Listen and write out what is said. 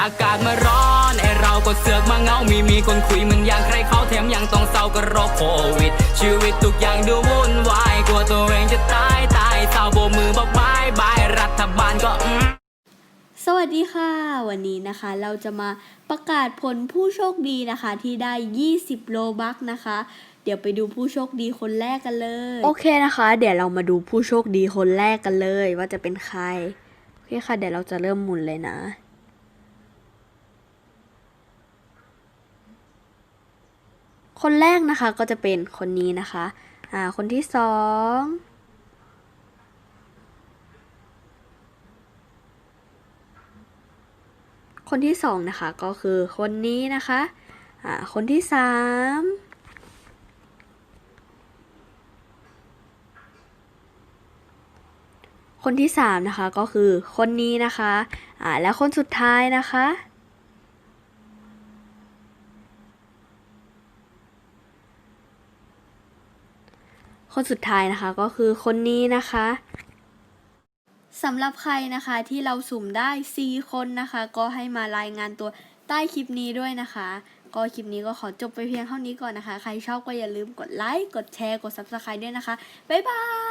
อากาศมาร้อนไอเราก็เสือกมาเหงามีมีคนคุยมันอย่างใครเขาแถมยังต้องเศร้ากับโรคโควิด ชีวิตทุกอย่างดูวุ่นวายกลัวตัวเองจะตายตายเศร้าโบกมือบอกบายบายรัฐบาลก็อืมสวัสดีค่ะ วันนี้นะคะเราจะมาประกาศผลผู้โชคดีนะคะที่ได้ 20 โลบัคนะคะ เดี๋ยวไปดูผู้โชคดีคนแรกกันเลย โอเคนะคะ เดี๋ยวเรามาดูผู้โชคดีคนแรกกันเลย ว่าจะเป็นใคร โอเคค่ะ เดี๋ยวเราจะเริ่มหมุนเลยนะ คนแรกนะคะก็จะเป็นคนนี้นะคะอ่าคนที่สองคนที่สองนะคะก็คือคนนี้นะคะอ่าคนที่สามคนที่สามนะคะก็คือคนนี้นะคะอ่าแล้วคนสุดท้ายนะคะ คนสุดท้ายนะคะก็คือคนนี้นะคะสำหรับใครนะคะที่เราสุ่มได้ 4 คนนะคะ ก็ให้มารายงานตัวใต้คลิปนี้ด้วยนะคะ ก็คลิปนี้ก็ขอจบไปเพียงเท่านี้ก่อนนะคะ ใครชอบก็อย่าลืมกดไลค์ กดแชร์ กด Subscribe ด้วยนะคะ บ๊ายบาย